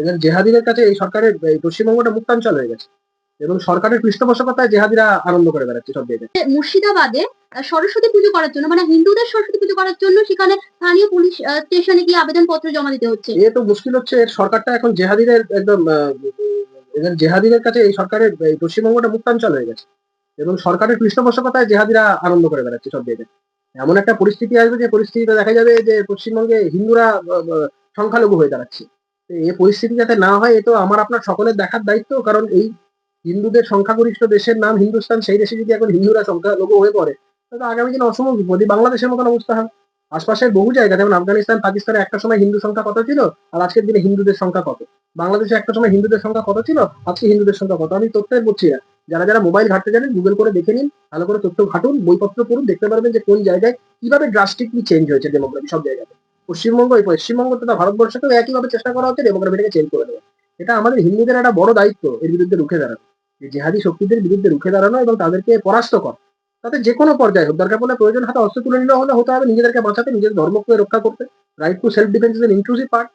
এদের জেহাদিদের কাছে এই সরকারের পশ্চিমবঙ্গটা মুক্তাঞ্চল হয়ে গেছে। এবং সরকারের পৃষ্ঠপোষকতায় জেহাদিরা আনন্দ করে বেড়াচ্ছে সব জায়গায় মুর্শিদাবাদে সরস্বতী পুজো করার জন্য মানে হিন্দুদের সরস্বতী পুজো করার জন্য সেখানে স্থানীয় পুলিশ স্টেশনে গিয়ে আবেদন পত্র জমা দিতে হচ্ছে। এ তো মুশকিল হচ্ছে এর সরকারটা এখন জেহাদিদের একদম এদের জেহাদিদের কাছে এই সরকারের পশ্চিমবঙ্গটা মুক্তাঞ্চল হয়ে গেছে। এবং সরকারের পৃষ্ঠপোষকতায় জেহাদিরা আনন্দ করে বেড়াচ্ছে সব জায়গায় এমন একটা পরিস্থিতি আসবে যে পরিস্থিতিতে দেখা যাবে যে পশ্চিমবঙ্গে হিন্দুরা সংখ্যালঘু হয়ে দাঁড়াচ্ছে। এই পরিস্থিতি যাতে না হয়, এ তো আমার, আপনার সকলের দেখার দায়িত্ব। কারণ এই হিন্দুদের সংখ্যাগরিষ্ঠ দেশের নাম হিন্দুস্তান, সেই দেশে যদি এখন হিন্দুরা সংখ্যালঘু হয়ে পড়ে, তাহলে আগামী দিনে অসম বিপদী। বাংলাদেশের মতন অবস্থা। হয় আশপাশের বহু জায়গা, যেমন আফগানিস্তান, পাকিস্তানে একটা সময় হিন্দু সংখ্যা কত ছিল? আর আজকের দিনে হিন্দুদের সংখ্যা কত? বাংলাদেশে একটা সময় হিন্দুদের সংখ্যা কত ছিল? আজকে হিন্দুদের সংখ্যা কত? আমি তথ্যের বলছি না যারা যারা মোবাইল ঘাটতে জানেন গুগল করে দেখে নিন, ভালো করে তথ্য ঘাটুন, বইপত্র পড়ুন, দেখতে পারবেন যে কোন জায়গায় কীভাবে ড্রাস্টিকলি চেঞ্জ হয়েছে ডেমোগ্রাফি সব জায়গাতে। পশ্চিমবঙ্গ এই পশ্চিমবঙ্গ তথা ভারতবর্ষকেও একইভাবে চেষ্টা করা হচ্ছে ডেমোগ্রাফিটাকে চেঞ্জ করে দেওয়া এটা আমাদের হিন্দুদের একটা বড় দায়িত্ব এর বিরুদ্ধে রুখে দাঁড়ানো। জেহাদি শক্তিদের বিরুদ্ধে রুখে দাঁড়ানো এবং তাদেরকে পরাস্ত করা। তাতে যে কোনো পর্যায়ে হোক, দরকার পড়লে প্রয়োজন হাতে অস্ত্র তুলে নিলে হলে হতে হবে নিজেদেরকে বাঁচাতে, নিজের ধর্মকে রক্ষা করতে right to self defence is inclusive part